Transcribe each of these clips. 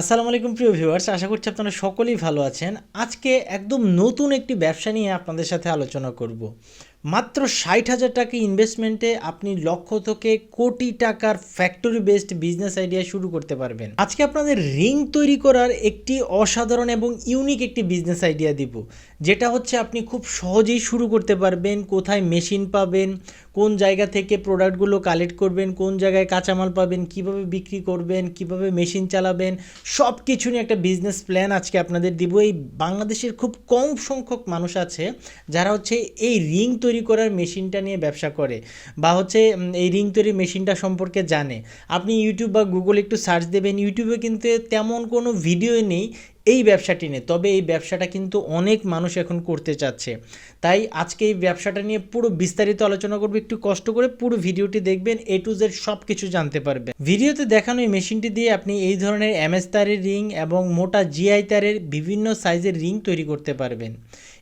আসসালামু আলাইকুম প্রিয় ভিউয়ার্স আশা করছি আপনারা সকলেই ভালো আছেন। আজকে একদম নতুন একটি ব্যবসা নিয়ে আপনাদের সাথে আলোচনা করব। মাত্র ষাট হাজার টাকা ইনভেস্টমেন্টে আপনি লক্ষ থেকে কোটি টাকার ফ্যাক্টরি বেসড বিজনেস আইডিয়া শুরু করতে পারবেন। আজকে আপনাদের রিং তৈরি করার একটি অসাধারণ এবং ইউনিক একটি বিজনেস আইডিয়া দিব, যেটা হচ্ছে আপনি খুব সহজেই শুরু করতে পারবেন, কোথায় মেশিন পাবেন, কোন জায়গা থেকে প্রোডাক্টগুলো কালেক্ট করবেন, কোন জায়গায় কাঁচামাল পাবেন, কীভাবে বিক্রি করবেন, কীভাবে মেশিন চালাবেন সব কিছু নিয়ে একটা বিজনেস প্ল্যান আজকে আপনাদের দিব। এই বাংলাদেশের খুব কম সংখ্যক মানুষ আছে যারা হচ্ছে এই রিং তৈরি করার মেশিনটা নিয়ে ব্যবসা করে বা হচ্ছে এই রিং তৈরি মেশিনটা সম্পর্কে জানে। আপনি ইউটিউব বা গুগল একটু সার্চ দেবেন, ইউটিউবে কিন্তু তেমন কোনো ভিডিও নেই এই ব্যবসাটি নিয়ে। তবে এই ব্যবসাটা কিন্তু অনেক মানুষ এখন করতে চাচ্ছে। তাই আজকে এই ব্যবসাটা নিয়ে পুরো বিস্তারিত আলোচনা করব। একটু কষ্ট করে পুরো ভিডিওটি দেখবেন, এ টু জেড সব কিছু জানতে পারবেন। ভিডিওতে দেখানো এই মেশিনটি দিয়ে আপনি এই ধরনের এমএস তারের রিং এবং মোটা জিআই তারের বিভিন্ন সাইজের রিং তৈরি করতে পারবেন।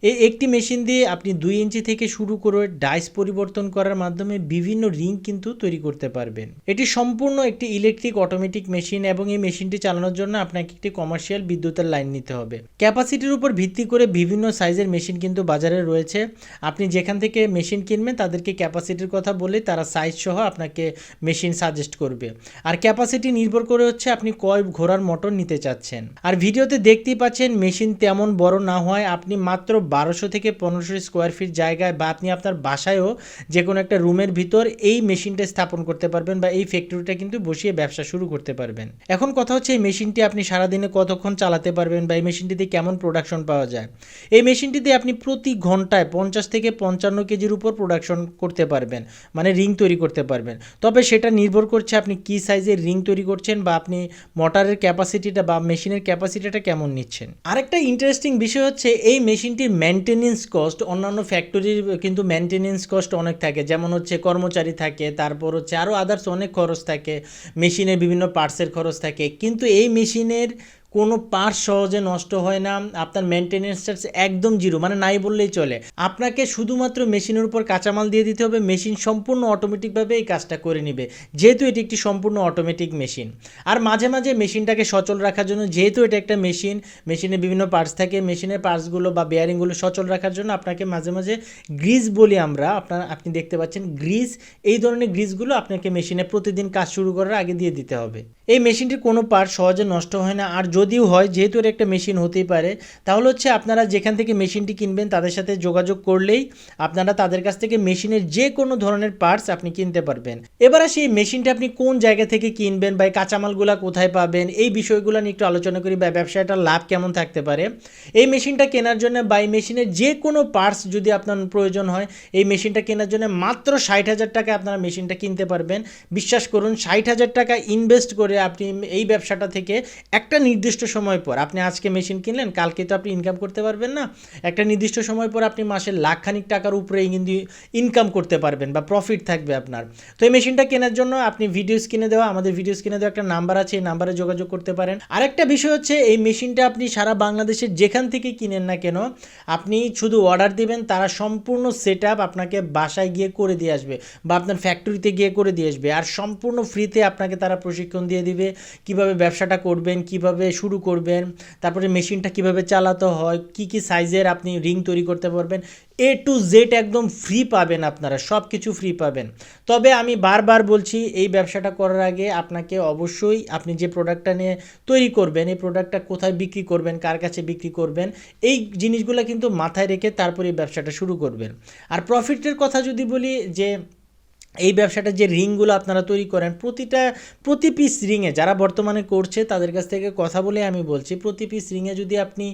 এই একটি মেশিন দিয়ে আপনি দুই ইঞ্চি থেকে শুরু করে ডাইস পরিবর্তন করার মাধ্যমে বিভিন্ন রিং কিন্তু তৈরি করতে পারবেন। এটি সম্পূর্ণ একটি ইলেকট্রিক অটোমেটিক মেশিন এবং এই মেশিনটি চালানোর জন্য আপনাকে একটি কমার্শিয়াল বিদ্যুতের লাইন নিতে হবে। ক্যাপাসিটির উপর ভিত্তি করে বিভিন্ন সাইজের মেশিন কিন্তু বাজারে রয়েছে। আপনি যেখান থেকে মেশিন কিনবেন, তাদেরকে ক্যাপাসিটির কথা বলে তারা সাইজ সহ আপনাকে মেশিন সাজেস্ট করবে। আর ক্যাপাসিটি নির্ভর করে হচ্ছে আপনি কয় ঘোড়ার মোটর নিতে চাচ্ছেন। আর ভিডিওতে দেখতেই পাচ্ছেন মেশিন তেমন বড় না হয় আপনি মাত্র বারোশো থেকে পনেরোশো স্কোয়ার ফিট জায়গায় বা আপনি আপনার বাসায়ও যে কোনো একটা রুমের ভিতর এই মেশিনটা স্থাপন করতে পারবেন বা এই ফ্যাক্টরিটা কিন্তু বসিয়ে ব্যবসা শুরু করতে পারবেন। এখন কথা হচ্ছে, এই মেশিনটি আপনি সারাদিনে কতক্ষণ চালাতে পারবেন? বা এই মেশিনটিতে কেমন প্রোডাকশন পাওয়া যায়। এই মেশিনটিতে আপনি প্রতি ঘন্টায় পঞ্চাশ থেকে পঞ্চান্ন কেজির উপর প্রোডাকশন করতে পারবেন মানে রিং তৈরি করতে পারবেন। তবে সেটা নির্ভর করছে আপনি কি সাইজের রিং তৈরি করছেন বা আপনি মোটরের ক্যাপাসিটিটা বা মেশিনের ক্যাপাসিটিটা কেমন নিচ্ছেন। আরেকটা ইন্টারেস্টিং বিষয় হচ্ছে এই মেশিনটির মেনটেনেন্স কস্ট অন্যান্য ফ্যাক্টরির কিন্তু মেনটেনেন্স কস্ট অনেক থাকে। যেমন হচ্ছে কর্মচারী থাকে, তারপর হচ্ছে আরও আদার্স অনেক খরচ থাকে মেশিনের বিভিন্ন পার্টসের খরচ থাকে। কিন্তু এই মেশিনের কোনো পার্টস সহজে নষ্ট হয় না, আপনার মেনটেনেন্স চার্জ একদম জিরো মানে নাই বললেই চলে। আপনাকে শুধুমাত্র মেশিনের উপর কাঁচামাল দিয়ে দিতে হবে মেশিন সম্পূর্ণ অটোমেটিকভাবে এই কাজটা করে নেবে, যেহেতু এটি একটি সম্পূর্ণ অটোমেটিক মেশিন আর মাঝে মাঝে মেশিনটাকে সচল রাখার জন্য, যেহেতু এটা একটা মেশিন মেশিনে বিভিন্ন পার্টস থাকে মেশিনের পার্টসগুলো বা বেয়ারিংগুলো সচল রাখার জন্য আপনাকে মাঝে মাঝে গ্রিজ বলি আমরা, আপনার, আপনি দেখতে পাচ্ছেন গ্রিজ এই ধরনের গ্রিজগুলো আপনাকে মেশিনে প্রতিদিন কাজ শুরু করার আগে দিয়ে দিতে হবে। এই মেশিনটির কোনো পার্ট সহজে নষ্ট হয় না। আর যদিও হয়, যেহেতু এর একটা মেশিন হতেই পারে, তাহলে হচ্ছে আপনারা যেখান থেকে মেশিনটি কিনবেন, তাদের সাথে যোগাযোগ করলেই আপনারা তাদের কাছ থেকে মেশিনের যে কোনো ধরনের পার্টস আপনি কিনতে পারবেন। এবার আসি, এই মেশিনটা আপনি কোন জায়গা থেকে কিনবেন বা কাঁচামালগুলা কোথায় পাবেন, এই বিষয়গুলো নিয়ে একটু আলোচনা করি বা ব্যবসাটার লাভ কেমন থাকতে পারে। এই মেশিনটা কেনার জন্য বা এই মেশিনের যে কোনো পার্টস যদি আপনার প্রয়োজন হয়, এই মেশিনটা কেনার জন্য মাত্র ষাট হাজার টাকা আপনারা মেশিনটা কিনতে পারবেন। বিশ্বাস করুন, ষাট হাজার টাকা ইনভেস্ট করে আপনি এই ব্যবসাটা থেকে একটা নির্দিষ্ট সময় পর, আপনি আজকে মেশিন কিনলেন, কালকে তো আপনি ইনকাম করতে পারবেন না, একটা নির্দিষ্ট সময় পর আপনি মাসে লাখখানিক টাকার উপরে কিন্তু ইনকাম করতে পারবেন বা প্রফিট থাকবে আপনার। তো এই মেশিনটা কেনার জন্য আপনি ভিডিও স্ক্রিনে দেওয়া, আমাদের ভিডিও স্ক্রিনে দেওয়া একটা নাম্বার আছে, এই নাম্বারে যোগাযোগ করতে পারেন। আরেকটা বিষয় হচ্ছে, এই মেশিনটা আপনি সারা বাংলাদেশের যেখান থেকে কিনেন না কেন, আপনি শুধু অর্ডার দিবেন, তারা সম্পূর্ণ সেট আপনাকে বাসায় গিয়ে করে দিয়ে আসবে বা আপনার ফ্যাক্টরিতে গিয়ে করে দিয়ে আসবে। আর সম্পূর্ণ ফ্রিতে আপনাকে তারা প্রশিক্ষণ দিয়ে দিবে, কীভাবে ব্যবসাটা করবেন, কীভাবে শুরু করবেন, তারপরে মেশিনটা কীভাবে চালাতে হয়, কি কি সাইজের আপনি রিং তৈরি করতে পারবেন এ টু জেড একদম ফ্রি পাবেন আপনারা সব কিছু ফ্রি পাবেন। তবে আমি বারবার বলছি, এই ব্যবসাটা করার আগে আপনাকে অবশ্যই আপনি যে প্রোডাক্টটা নিয়ে তৈরি করবেন, এই প্রোডাক্টটা কোথায় বিক্রি করবেন, কার কাছে বিক্রি করবেন, এই জিনিসগুলো কিন্তু মাথায় রেখে তারপরে এই ব্যবসাটা শুরু করবেন। আর প্রফিটের কথা যদি বলি, যে এই ব্যবসাটা যে রিংগুলো আপনারা তৈরি করেন, প্রতিটা, প্রতি পিস রিংয়ে যারা বর্তমানে করছে তাদের কাছ থেকে কথা বলে আমি বলছি, প্রতি পিস রিংয়ে যদি আপনি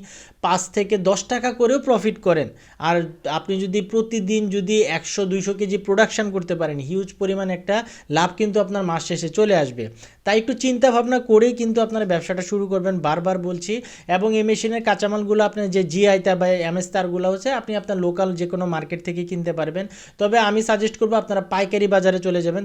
পাঁচ থেকে দশ টাকা করেও প্রফিট করেন, আর আপনি যদি প্রতিদিন যদি একশো, দুইশো কেজি প্রোডাকশান করতে পারেন হিউজ পরিমাণ একটা লাভ কিন্তু আপনার মাস শেষে চলে আসবে। তাই একটু চিন্তা ভাবনা করেই কিন্তু আপনারা ব্যবসাটা শুরু করবেন, বারবার বলছি। এবং এই মেশিনের কাঁচামালগুলো আপনার যে জিআইতা বা এমএস তারগুলো হচ্ছে আপনি আপনার লোকাল যে কোনো মার্কেট থেকে কিনতে পারবেন। তবে আমি সাজেস্ট করব আপনারা পাইকারি বাজারে চলে যাবেন।